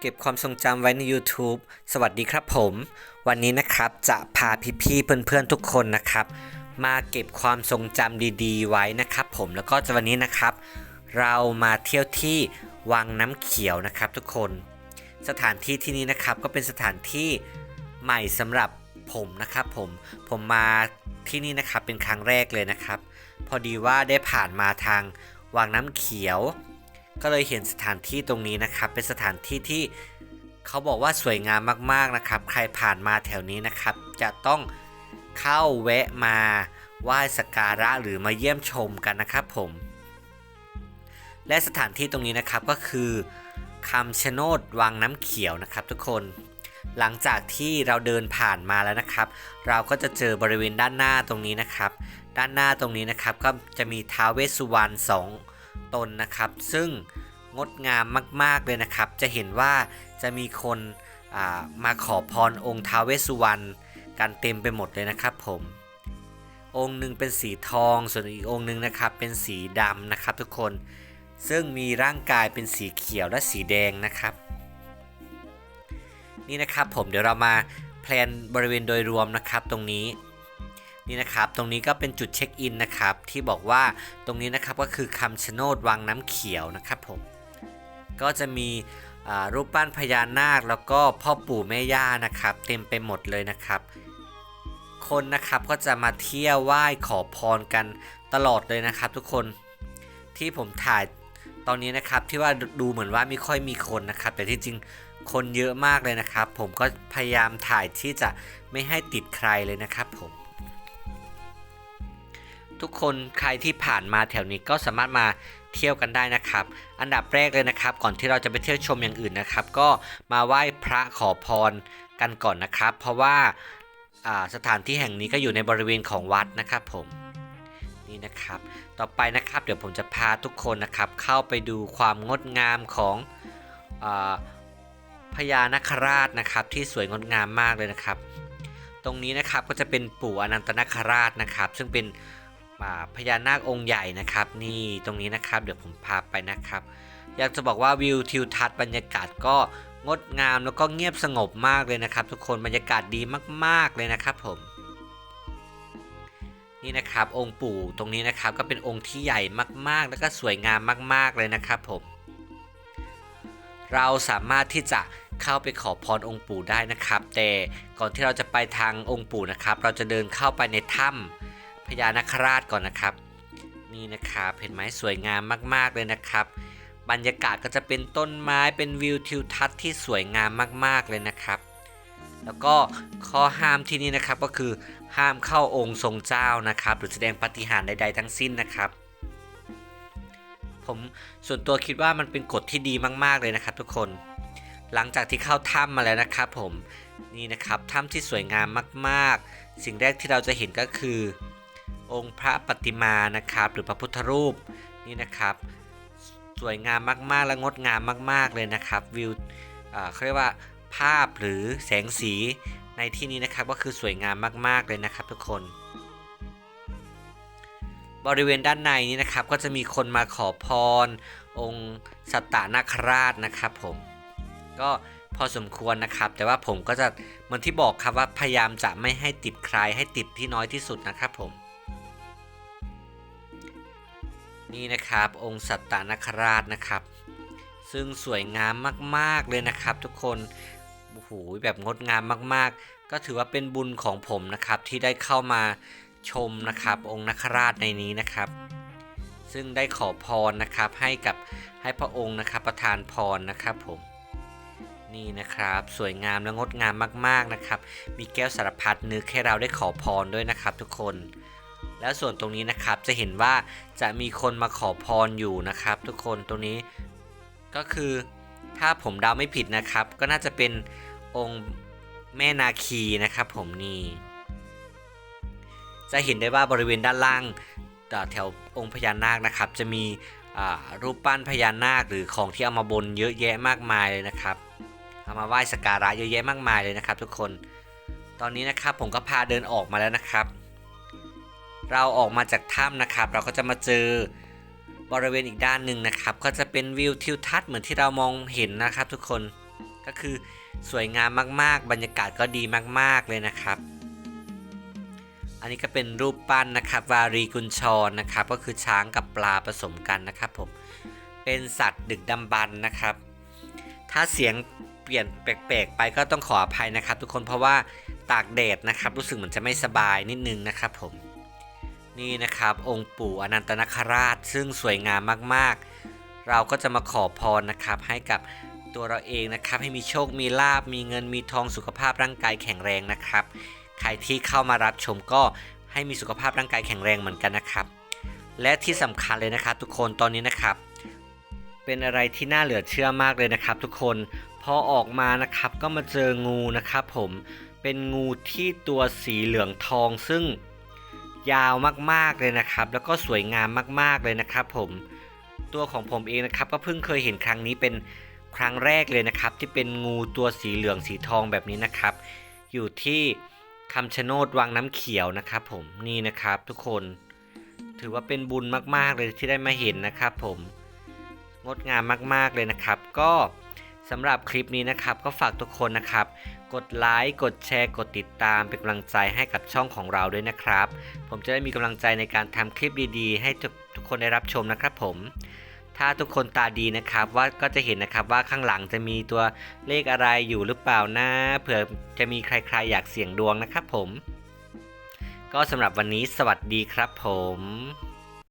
เก็บความทรงจำไว้ใน YouTube สวัสดีครับผม วันนี้นะครับจะพาพี่ๆเพื่อนๆทุกคนนะครับ มาเก็บความทรงจำดีๆ ไว้นะครับผมแล้วก็วันนี้นะครับ เรามาเที่ยวที่วังน้ำเขียวนะครับ ทุกคน สถานที่ที่นี้นะครับก็เป็นสถานที่ใหม่สำหรับผมนะครับผมผมมาที่นี่นะครับเป็นครั้งแรกเลยนะครับ พอดีว่าได้ผ่านมาทางวังน้ำเขียว ก็เลยเห็นสถานที่ตรงนี้นะครับ เป็นสถานที่ที่เขาบอกว่าสวยงามมากๆนะครับ ใครผ่านมาแถวนี้นะครับ จะต้องเข้าแวะมาไหว้สักการะหรือมาเยี่ยมชมกันนะครับผม และสถานที่ตรงนี้นะครับก็คือคำชะโนดวังน้ำเขียวนะครับ ทุกคน หลังจากที่เราเดินผ่านมาแล้วนะครับ เราก็จะเจอบริเวณด้านหน้าตรงนี้นะครับ ด้านหน้าตรงนี้นะครับก็จะมีท้าวเวสสุวรรณสอง ตนนะครับ ซึ่งงดงามมาก ๆ เลยนะครับ จะเห็นว่าจะมีคนามาขอพรองค์ท้าวเวสสุวรรณกันเต็มไปหมดเลยนะครับผม องค์หนึ่งเป็นสีทอง ส่วนอีกองค์หนึ่งนะครับเป็นสีดำนะครับทุกคน ซึ่งมีร่างกายเป็นสีเขียวและสีแดงนะครับ นี่นะครับผมเดี๋ยวเรามาแพลนบริเวณโดยรวมนะครับตรงนี้ นี่นะครับตรงนี้ก็เป็นจุดเช็คอินนะครับที่บอกว่าตรงนี้นะครับก็คือคำชะโนดวังน้ำเขียวนะครับผมก็จะมีรูปปั้นพญานาคแล้วก็พ่อปู่แม่ย่านะครับ เต็มไปหมดเลยนะครับ คนนะครับก็จะมาเที่ยวไหว้ขอพรกันตลอดเลยนะครับ ทุกคนที่ผมถ่ายตอนนี้นะครับที่ว่าดูเหมือนว่าไม่ค่อยมีคนนะครับ แต่ที่จริงคนเยอะมากเลยนะครับ ผมก็พยายามถ่ายที่จะไม่ให้ติดใครเลยนะครับผม ทุกคนใครที่ผ่านมาแถวนี้ก็สามารถมาเที่ยวกันได้นะครับ อันดับแรกเลยนะครับ ก่อนที่เราจะไปเที่ยวชมอย่างอื่นนะครับ ก็มาไหว้พระขอพรกันก่อนนะครับ เพราะว่าสถานที่แห่งนี้ก็อยู่ในบริเวณของวัดนะครับผมนี่นะครับ ต่อไปนะครับเดี๋ยวผมจะพาทุกคนนะครับ เข้าไปดูความงดงามของอพญานาคราชนะครับ ที่สวยงดงามมากเลยนะครับ ตรงนี้นะครับก็จะเป็นปู่อนันตนาคราชนะครับ ซึ่งเป็น อ่าพญานาคองค์ใหญ่นะครับ นี่ตรงนี้นะครับ เดี๋ยวผมพาไปนะครับ อยากจะบอกว่าวิวทิวทัศน์บรรยากาศก็งดงามแล้วก็เงียบสงบมากเลยนะครับ ทุกคนบรรยากาศดีมาก ๆเลยนะครับผม นี่นะครับองค์ปู่ตรงนี้นะครับก็เป็นองค์ที่ใหญ่มากๆ แล้วก็สวยงามมาก ๆเลยนะครับผม เราสามารถที่จะเข้าไปขอพรองค์ปู่ได้นะครับ แต่ก่อนที่เราจะไปทางองค์ปู่นะครับ เราจะเดินเข้าไปในถ้ำ พญานาคราชก่อนนะครับ นี่นะครับเห็นไหมสวยงามมากๆเลยนะครับ บรรยากาศก็จะเป็นต้นไม้เป็นวิวทิวทัศน์ที่สวยงามมากๆเลยนะครับ แล้วก็ข้อห้ามที่นี่นะครับก็คือห้ามเข้าองค์ทรงเจ้านะครับ หรือแสดงปฏิหารใด ๆ ทั้งสิ้นนะครับผมส่วนตัวคิดว่ามันเป็นกฎที่ดีมากๆเลยนะครับ ทุกคน หลังจากที่เข้าถ้ำมาแล้วนะครับผมนี่นะครับถ้ำที่สวยงามมาก ๆ สิ่งแรกที่เราจะเห็นก็คือ องค์พระปฏิมานะครับหรือพระพุทธรูปนี่นะครับ สวยงามมากๆ และงดงามมาก ๆ เลยนะครับวิวเขาเรียกว่าภาพหรือแสงสีในที่นี้นะครับก็คือสวยงามมาก ๆ เลยนะครับทุกคน บริเวณด้านในนี้นะครับก็จะมีคนมาขอพร องค์สัตตนาคราชนะครับผมก็พอสมควรนะครับ แต่ว่าผมก็จะเหมือนที่บอกครับว่าพยายามจะไม่ให้ติดใครให้ติดที่น้อยที่สุดนะครับผม นี่นะครับ องค์สัตตนคราชนะครับ ซึ่งสวยงามมากๆเลยนะครับ ทุกคนโอ้โหแบบงดงามมากๆ ก็ถือว่าเป็นบุญของผมนะครับที่ได้เข้ามาชมนะครับ องค์นคราชในนี้นะครับ ซึ่งได้ขอพรนะครับให้กับให้พระองค์นะครับประทานพรนะครับผมนี่นะครับสวยงามและงดงามมากๆนะครับ มีแก้วสารพัดนึกให้เราได้ขอพรด้วยนะครับทุกคน แล้วส่วนตรงนี้นะครับจะเห็นว่าจะมีคนมาขอพรอยู่นะครับ ทุกคนตรงนี้ก็คือถ้าผมเดาไม่ผิดนะครับ ก็น่าจะเป็นองค์แม่นาคีนะครับผมนี่จะเห็นได้ว่าบริเวณด้านล่างแถวองค์พญานาคนะครับ จะมีรูปปั้นพญานาคหรือของที่เอามาบนเยอะแยะมากมายเลยนะครับเอามาไหว้สักการะเยอะแยะมากมายเลยนะครับ ทุกคน ตอนนี้นะครับผมก็พาเดินออกมาแล้วนะครับ เราออกมาจากถ้ำนะครับ เราก็จะมาเจอบริเวณอีกด้านหนึ่งนะครับ ก็จะเป็นวิวทิวทัศน์เหมือนที่เรามองเห็นนะครับทุกคนก็คือสวยงามมากๆ บรรยากาศก็ดีมากๆเลยนะครับ อันนี้ก็เป็นรูปปั้นนะครับ วารีกุญชรนะครับ ก็คือช้างกับปลาผสมกันนะครับผมเป็นสัตว์ดึกดำบรรพ์นะครับ ถ้าเสียงเปลี่ยนแปลกๆ ไปก็ต้องขออภัยนะครับ ทุกคนเพราะว่าตากแดดนะครับ รู้สึกเหมือนจะไม่สบายนิดนึงนะครับผม นี่นะครับ องค์ปู่อนันตนาคราช ซึ่งสวยงามมากๆ เราก็จะมาขอพรนะครับให้กับตัวเราเองนะครับให้มีโชคมีลาบมีเงินมีทองสุขภาพร่างกายแข็งแรงนะครับ ใครที่เข้ามารับชมก็ให้มีสุขภาพร่างกายแข็งแรงเหมือนกันนะครับ และที่สำคัญเลยนะครับทุกคนตอนนี้นะครับ เป็นอะไรที่น่าเหลือเชื่อมากเลยนะครับ ทุกคนพอออกมานะครับก็มาเจองูนะครับผมเป็นงูที่ตัวสีเหลืองทองซึ่ง ยาวมากๆเลยนะครับ แล้วก็สวยงามมากๆเลยนะครับผมตัวของผมเองนะครับก็เพิ่งเคยเห็นครั้งนี้เป็นครั้งแรกเลยนะครับ ที่เป็นงูตัวสีเหลืองสีทองแบบนี้นะครับ อยู่ที่คำชะโนดวังน้ำเขียวนะครับ ผมนี่นะครับทุกคนถือว่าเป็นบุญมากๆเลยที่ได้มาเห็นนะครับ ผมงดงามมากๆเลยนะครับ ก็สำหรับคลิปนี้นะครับ ก็ฝากทุกคนนะครับ กดไลค์ กดแชร์ กดติดตามเป็นกำลังใจให้กับช่องของเราด้วยนะครับ ผมจะได้มีกำลังใจในการทำคลิปดีๆ ให้ทุกทุกคนได้รับชมนะครับผม ถ้าทุกคนตาดีนะครับว่าก็จะเห็นนะครับว่าข้างหลังจะมีตัวเลขอะไรอยู่หรือเปล่านะเผื่อจะมีใครๆอยากเสี่ยงดวงนะครับผม ก็สำหรับวันนี้สวัสดีครับผม